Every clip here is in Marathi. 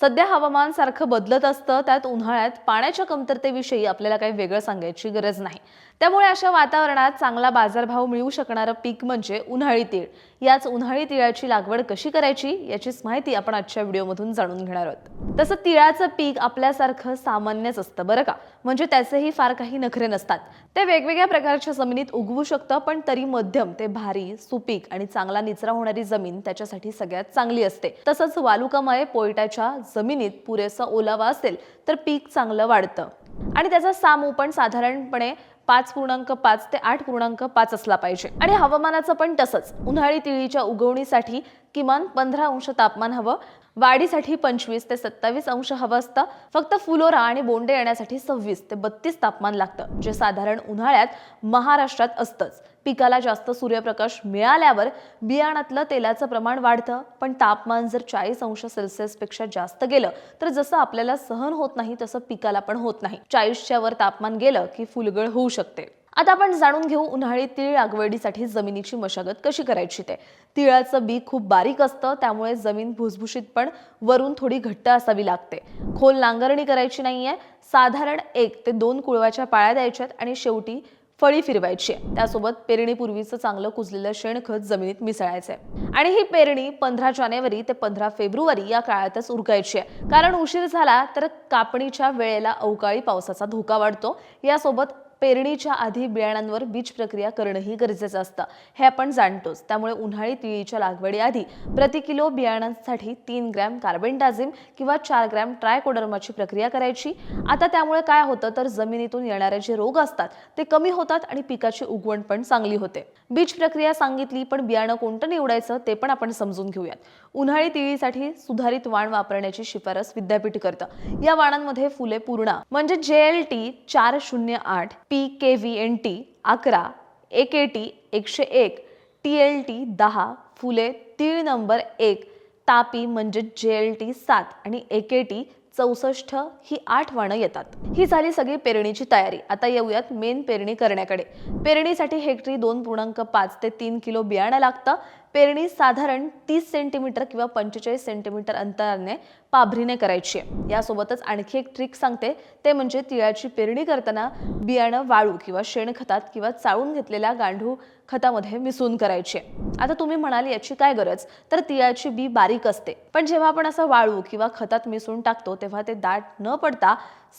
सध्या हवामान सारखं बदलत असतं त्यात उन्हाळ्यात पाण्याच्या कमतरतेविषयी आपल्याला काही वेगळं सांगायची गरज नाही. त्यामुळे अशा वातावरणात चांगला बाजारभाव मिळू शकणारं पीक म्हणजे उन्हाळी तीळ. याच उन्हाळी तिळाची लागवड कशी करायची याचीच माहिती आपण आजच्या व्हिडिओमधून जाणून घेणार आहोत. तसं तिळाचं पीक आपल्यासारखं सामान्यच असतं बरं का? म्हणजे त्याचेही फार काही नखरे नसतात. ते वेगवेगळ्या प्रकारच्या जमिनीत उगवू शकतं पण तरी मध्यम ते भारी सुपीक आणि चांगला निचरा होणारी जमीन त्याच्यासाठी सगळ्यात चांगली असते. तसंच वालुकामय पोयटाच्या जमिनीत पुरेसा ओलावा असेल तर पीक चांगलं वाढतं. आणि त्याचा सामू पण साधारणपणे पाच पूर्णांक पाच ते आठ पूर्णांक पाच असला पाहिजे. आणि हवामानाचं पण तसंच. उन्हाळी तिळीच्या उगवणीसाठी किमान पंधरा अंश तापमान हवं. वाढीसाठी पंचवीस ते सत्तावीस अंश हवं असतं. फक्त फुलोरा आणि बोंडे येण्यासाठी सव्वीस ते बत्तीस तापमान लागतं जे साधारण उन्हाळ्यात महाराष्ट्रात असतंच. पिकाला जास्त सूर्यप्रकाश मिळाल्यावर बियाणातलं तेलाचं प्रमाण वाढतं. पण तापमान जर चाळीस अंश सेल्सिअसपेक्षा जास्त गेलं तर जसं आपल्याला सहन होत नाही तसं पिकाला पण होत नाही. चाळीसच्या वर तापमान गेलं की फुलगळ होऊ शकते. आता आपण जाणून घेऊ उन्हाळी तीळ लागवडीसाठी जमिनीची मशागत कशी करायची ते. तिळाचं बी खूप बारीक असतं त्यामुळे जमीन भुसभुशीत पण वरून थोडी घट्ट असावी लागते. खोल नांगरणी करायची नाहीये साधारण एक ते दोन कुळवाच्या पाळ्या द्यायच्यात आणि शेवटी फळी फिरवायची आहे. त्यासोबत पेरणीपूर्वीचं चांगलं कुजलेलं शेणखत जमिनीत मिसळायचं आहे. आणि ही पेरणी पंधरा जानेवारी ते पंधरा फेब्रुवारी या काळातच उरकायची आहे. कारण उशीर झाला तर कापणीच्या वेळेला अवकाळी पावसाचा धोका वाढतो. यासोबत पेरणीच्या आधी बियाणांवर बीज प्रक्रिया करणंही गरजेचं असतं. हे आपण जाणतोच. त्यामुळे उन्हाळी तिळीच्या लागवडीआधी प्रति किलो बियाणांसाठी तीन ग्रॅम कार्बेंडाझिम किंवा चार ग्रॅम ट्रायकोडर्माची प्रक्रिया करायची. आता त्यामुळे काय होतं तर जमिनीतून येणारे जे रोग असतात ते कमी होतात आणि पिकाची उगवण पण चांगली होते. बीज प्रक्रिया सांगितली पण बियाणं कोणतं निवडायचं ते पण आपण समजून घेऊयात. उन्हाळी तिळीसाठी सुधारित वाण वापरण्याची शिफारस विद्यापीठ करतं. या वाणांमध्ये फुले पूर्णा म्हणजे जे एल टी चार शून्य आठ P K V N T अकरा ए टी एकशे एक टी एल टी दहा फुले तीळ नंबर एक तापी म्हणजे जे एल टी सात आणि ए टी चौसष्ट ही आठ वाणं येतात. ही झाली सगळी पेरणीची तयारी. आता येऊयात मेन पेरणी करण्याकडे. पेरणीसाठी हेक्टरी दोन पूर्णांक पाच ते तीन किलो बियाणं लागतं. पेरणी साधारण तीस सेंटीमीटर किंवा पंचेचाळीस सेंटीमीटर अंतराने पाभरीने करायची आहे. यासोबतच आणखी एक ट्रिक सांगते. ते म्हणजे तिळाची पेरणी करताना बियाणं वाळू किंवा शेणखतात किंवा चाळून घेतलेल्या गांडूळ खतामध्ये मिसळून करायची आता तुम्ही म्हणाल याची काय गरज? तर तिळाची बी बारीक असते. पण जेव्हा आपण असं वाळू किंवा खतात मिसळून टाकतो तेव्हा ते दाट न पडता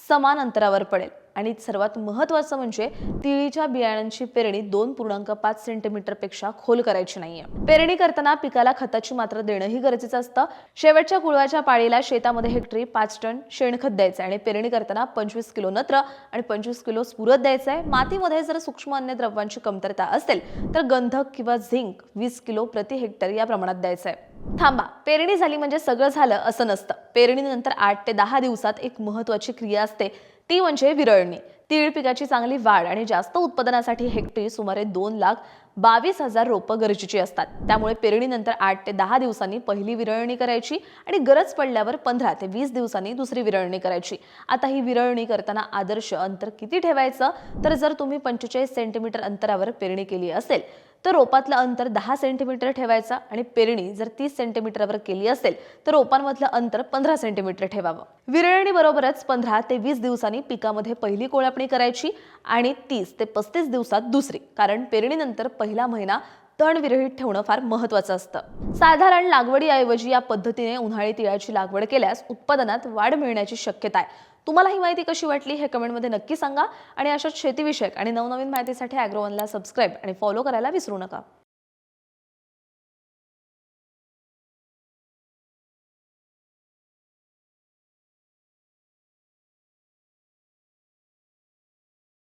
समान अंतरावर पडेल. आणि सर्वात महत्त्वाचं म्हणजे तिळीच्या बियाण्यांची पेरणी दोन पूर्णांक पाच सेंटीमीटरपेक्षा खोल करायची नाहीये. पेरणी करताना पिकाला खताची मात्रा देणंही गरजेचं असतं. शेवटच्या कुळवाच्या पाळीला शेतामध्ये हेक्टरी पाच टन शेणखत द्यायचं आणि पेरणी करताना पंचवीस किलो नत्र आणि पंचवीस किलो स्फुरत द्यायचं आहे मातीमध्ये जर सूक्ष्म अन्य द्रव्यांची कमतरता असेल तर गंधक किंवा झिंक वीस किलो प्रति हेक्टर या प्रमाणात द्यायचं आहे थांबा पेरणी झाली म्हणजे सगळं झालं असं नसतं. पेरणीनंतर आठ ते दहा दिवसात एक महत्वाची क्रिया असते. ती म्हणजे विरळणी. तीळ पिकाची चांगली वाढ आणि जास्त उत्पादनासाठी हेक्टरी सुमारे दोन लाख बावीस हजार रोपं गरजेची असतात. त्यामुळे पेरणीनंतर आठ ते दहा दिवसांनी पहिली विरळणी करायची आणि गरज पडल्यावर पंधरा ते वीस दिवसांनी दुसरी विरळणी करायची. आता ही विरळणी करताना आदर्श अंतर किती ठेवायचं? तर जर तुम्ही पंचेचाळीस सेंटीमीटर अंतरावर पेरणी केली असेल तर रोपातलं अंतर दहा सेंटीमीटर ठेवायचं आणि पेरणी जर तीस सेंटीमीटरवर केली असेल तर रोपांमधलं अंतर पंधरा सेंटीमीटर ठेवावं. विरळणीबरोबरच पंधरा ते वीस दिवसांनी पिकामध्ये पहिली कोळपणी करायची आणि तीस ते पस्तीस दिवसात दुसरी. कारण पेरणीनंतर पहिला महिना तण विरहित ठेवणं फार महत्वाचं असतं. साधारण लागवडीऐवजी या पद्धतीने उन्हाळी तिळाची लागवड केल्यास उत्पादनात वाढ मिळण्याची शक्यता आहे. तुम्हाला ही माहिती कशी वाटली हे कमेंटमध्ये नक्की सांगा आणि अशाच शेतीविषयक आणि नवनवीन माहितीसाठी ॲग्रोवनला सबस्क्राईब आणि फॉलो करायला विसरू नका.